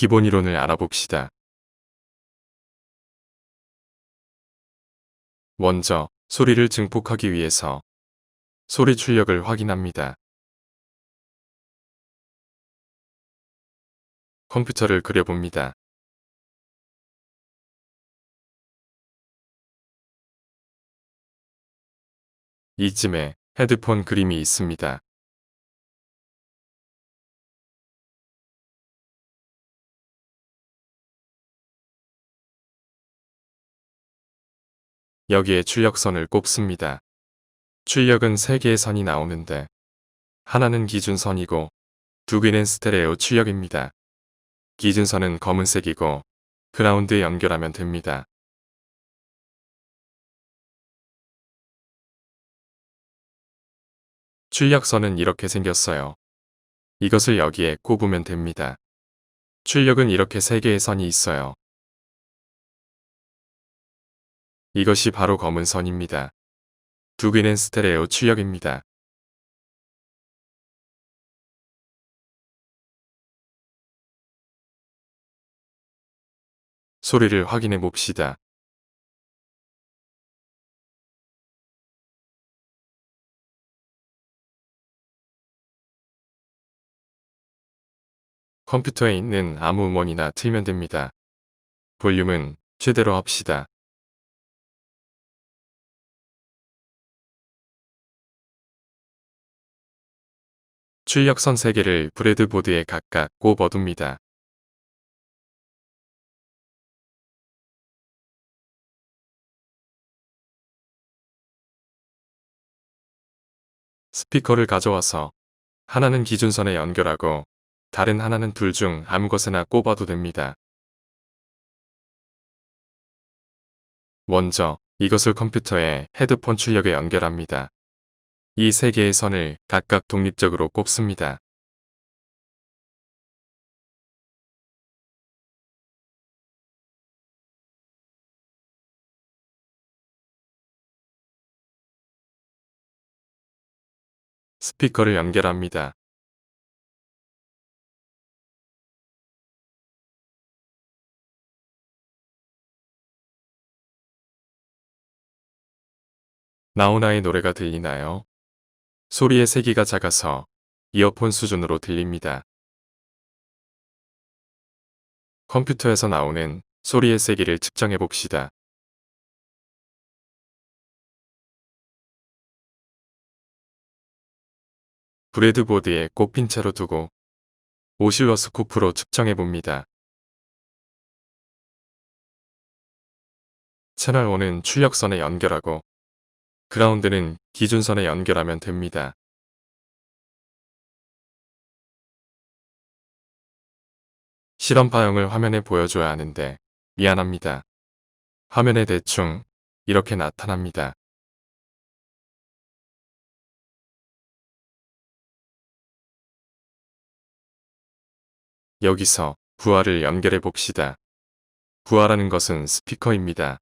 기본 이론을 알아봅시다. 먼저 소리를 증폭하기 위해서 소리 출력을 확인합니다. 컴퓨터를 그려봅니다. 이쯤에 헤드폰 그림이 있습니다. 여기에 출력선을 꼽습니다. 출력은 3개의 선이 나오는데 하나는 기준선이고 두 개는 스테레오 출력입니다. 기준선은 검은색이고 그라운드에 연결하면 됩니다. 출력선은 이렇게 생겼어요. 이것을 여기에 꼽으면 됩니다. 출력은 이렇게 3개의 선이 있어요. 이것이 바로 검은 선입니다. 두 개는 스테레오 출력입니다. 소리를 확인해 봅시다. 컴퓨터에 있는 아무 음원이나 틀면 됩니다. 볼륨은 최대로 합시다. 출력선 3개를 브레드보드에 각각 꼽아둡니다. 스피커를 가져와서 하나는 기준선에 연결하고 다른 하나는 둘 중 아무 것에나 꼽아도 됩니다. 먼저 이것을 컴퓨터에 헤드폰 출력에 연결합니다. 이 세 개의 선을 각각 독립적으로 꼽습니다. 스피커를 연결합니다. 나훈아의 노래가 들리나요? 소리의 세기가 작아서 이어폰 수준으로 들립니다. 컴퓨터에서 나오는 소리의 세기를 측정해 봅시다. 브레드보드에 꼽힌 채로 두고 오실러스코프로 측정해 봅니다. 채널 5는 출력선에 연결하고 그라운드는 기준선에 연결하면 됩니다. 실험 파형을 화면에 보여줘야 하는데 미안합니다. 화면에 대충 이렇게 나타납니다. 여기서 부하를 연결해 봅시다. 부하라는 것은 스피커입니다.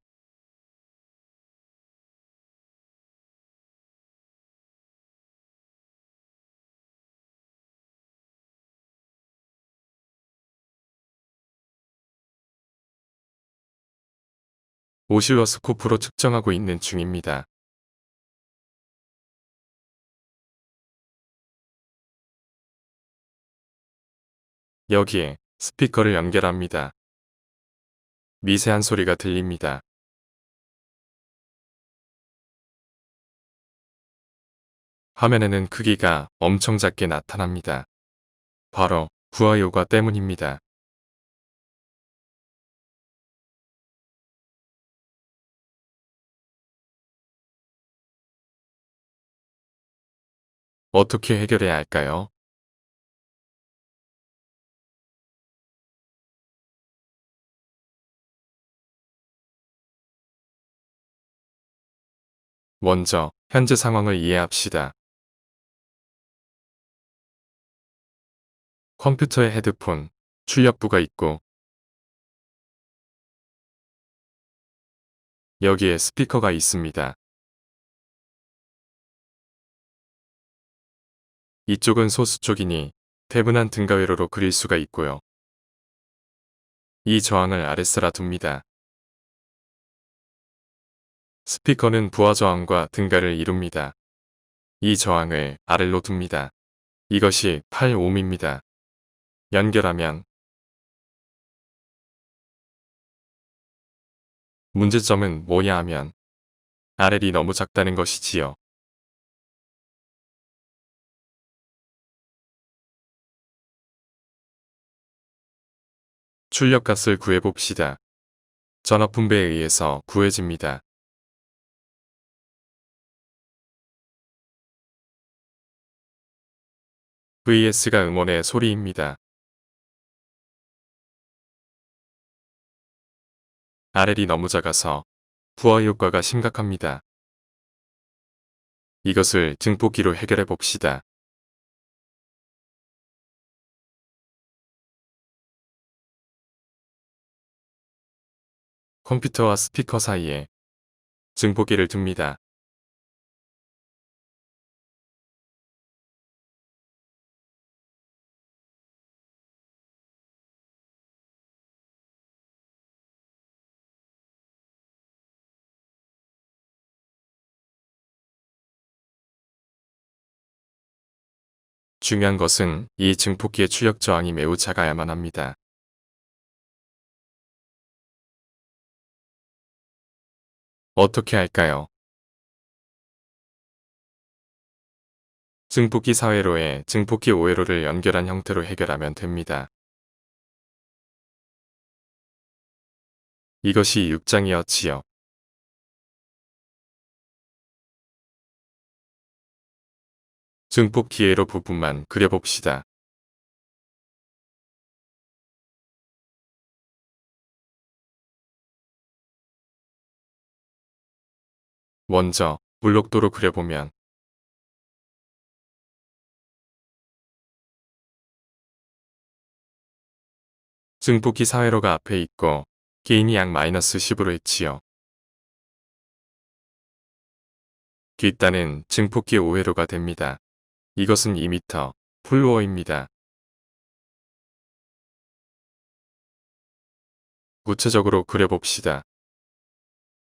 오실러스코프로 측정하고 있는 중입니다. 여기에 스피커를 연결합니다. 미세한 소리가 들립니다. 화면에는 크기가 엄청 작게 나타납니다. 바로 효과 때문입니다. 어떻게 해결해야 할까요? 먼저 현재 상황을 이해합시다. 컴퓨터에 헤드폰, 출력부가 있고 여기에 스피커가 있습니다. 이쪽은 소수 쪽이니 대분한 등가회로로 그릴 수가 있고요. 이 저항을 RS라 둡니다. 스피커는 부하 저항과 등가를 이룹니다. 이 저항을 R로 둡니다. 이것이 8ohm입니다. 연결하면 문제점은 뭐냐 하면 RL이 너무 작다는 것이지요. 출력값을 구해봅시다. 전압 분배에 의해서 구해집니다. VS가 음원의 소리입니다. RL이 너무 작아서 부하 효과가 심각합니다. 이것을 증폭기로 해결해 봅시다. 컴퓨터와 스피커 사이에 증폭기를 둡니다. 중요한 것은 이 증폭기의 출력 저항이 매우 작아야만 합니다. 어떻게 할까요? 증폭기 사회로에 증폭기 5회로를 연결한 형태로 해결하면 됩니다. 이것이 6장이었지요. 증폭 기회로 부분만 그려봅시다. 먼저 블록도로 그려보면 증폭기 사회로가 앞에 있고 개인이 약 마이너스 10으로 했지요. 뒷단은 증폭기 5회로가 됩니다. 이것은 2m 플로어입니다. 구체적으로 그려봅시다.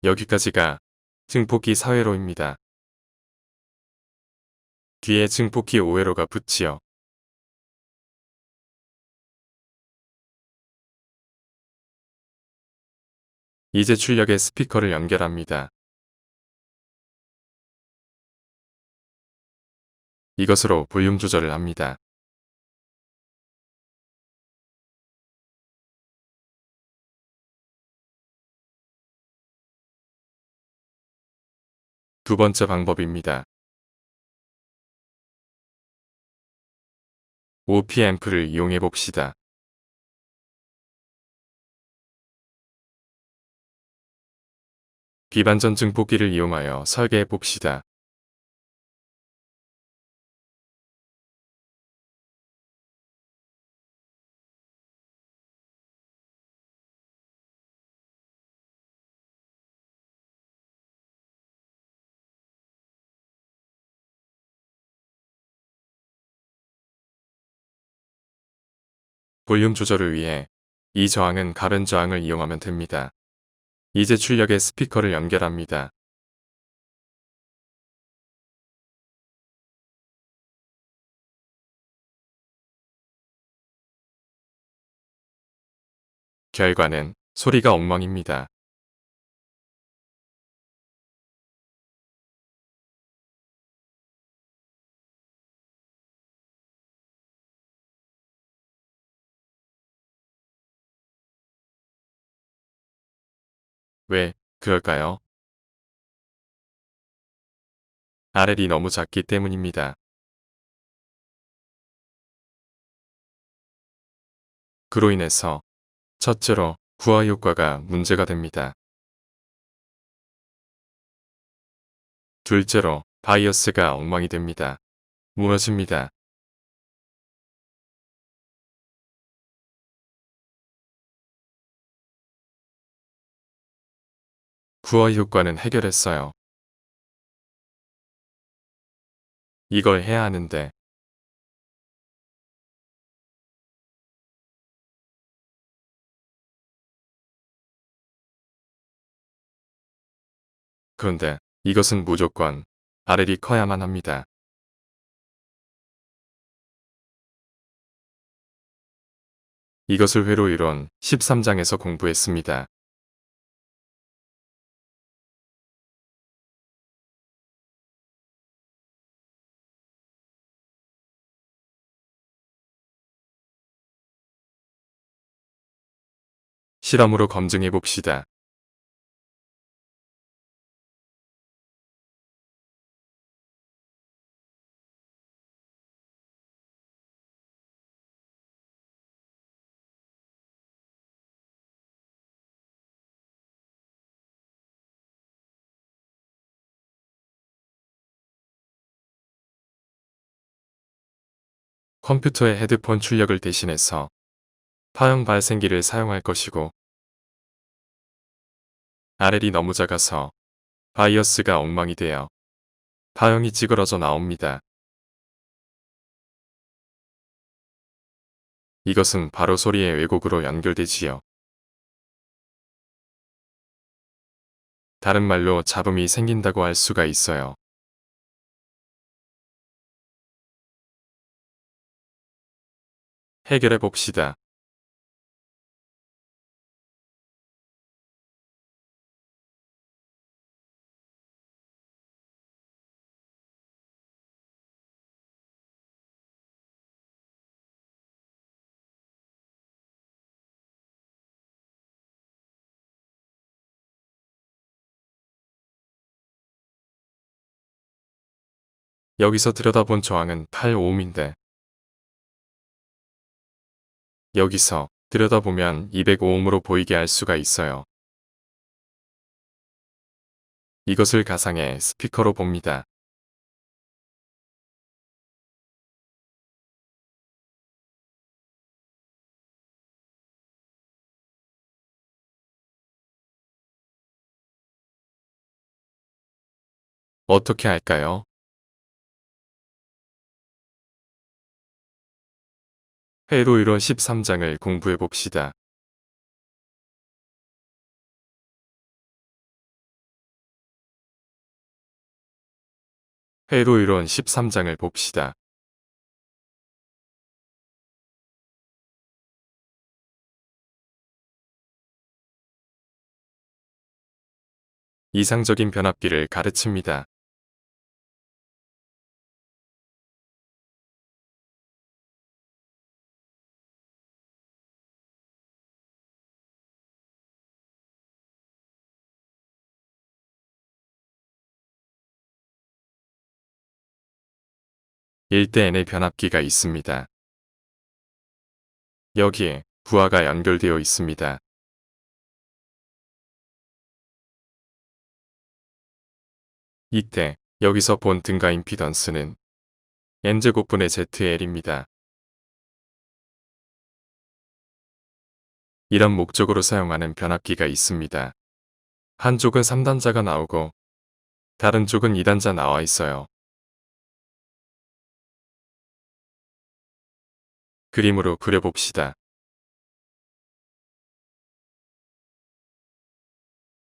여기까지가 증폭기 4회로입니다. 뒤에 증폭기 5회로가 붙지요. 이제 출력에 스피커를 연결합니다. 이것으로 볼륨 조절을 합니다. 두 번째 방법입니다. OP 앰프를 이용해 봅시다. 비반전 증폭기를 이용하여 설계해 봅시다. 볼륨 조절을 위해 이 저항은 가변 저항을 이용하면 됩니다. 이제 출력에 스피커를 연결합니다. 결과는 소리가 엉망입니다. 왜 그럴까요? RL이 너무 작기 때문입니다. 그로 인해서 첫째로 부하 효과가 문제가 됩니다. 둘째로 바이어스가 엉망이 됩니다. 무너집니다. 구어 효과는 해결했어요. 이걸 해야 하는데 그런데 이것은 무조건 RL이 커야만 합니다. 이것을 회로 이론 13장에서 공부했습니다. 실험으로 검증해 봅시다. 컴퓨터의 헤드폰 출력을 대신해서 파형 발생기를 사용할 것이고 RL이 너무 작아서 바이어스가 엉망이 되어 파형이 찌그러져 나옵니다. 이것은 바로 소리의 왜곡으로 연결되지요. 다른 말로 잡음이 생긴다고 할 수가 있어요. 해결해 봅시다. 여기서 들여다본 저항은 8ohm인데 여기서 들여다보면 205ohm으로 보이게 할 수가 있어요. 이것을 가상의 스피커로 봅니다. 어떻게 할까요? 회로 이론 13장을 공부해 봅시다. 회로 이론 13장을 봅시다. 이상적인 변압기를 가르칩니다. 일대 n의 변압기가 있습니다. 여기에 부하가 연결되어 있습니다. 이때 여기서 본 등가 임피던스는 n제곱분의 ZL입니다. 이런 목적으로 사용하는 변압기가 있습니다. 한쪽은 3단자가 나오고 다른 쪽은 2단자 나와 있어요. 그림으로 그려봅시다.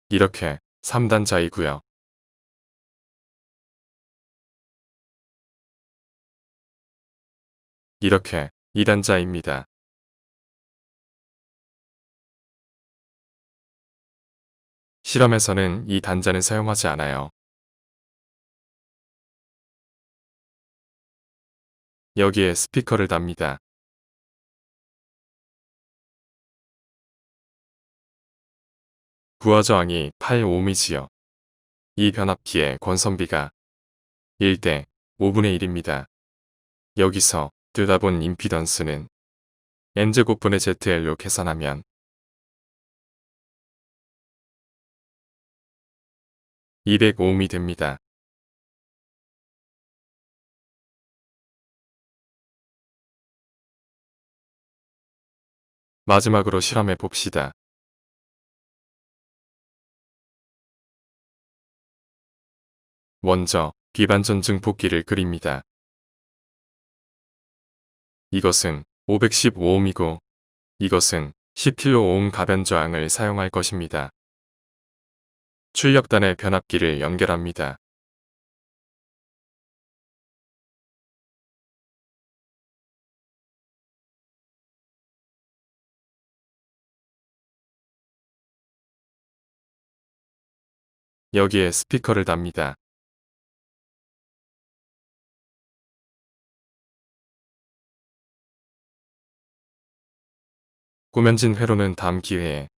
이렇게 3단자이고요. 이렇게 2단자입니다. 실험에서는 이 단자는 사용하지 않아요. 여기에 스피커를 답니다. 부하 저항이 8ohm이지요. 이 변압기의 권선비가 1대 5분의 1입니다. 여기서 들다본 임피던스는 n제곱분의 ZL로 계산하면 205ohm이 됩니다. 마지막으로 실험해 봅시다. 먼저 기반전증 복기를 그립니다. 이것은 515옴이고 이것은 10kOhm 가변저항을 사용할 것입니다. 출력단의 변압기를 연결합니다. 여기에 스피커를 답니다. 꾸면진 회로는 다음 기회에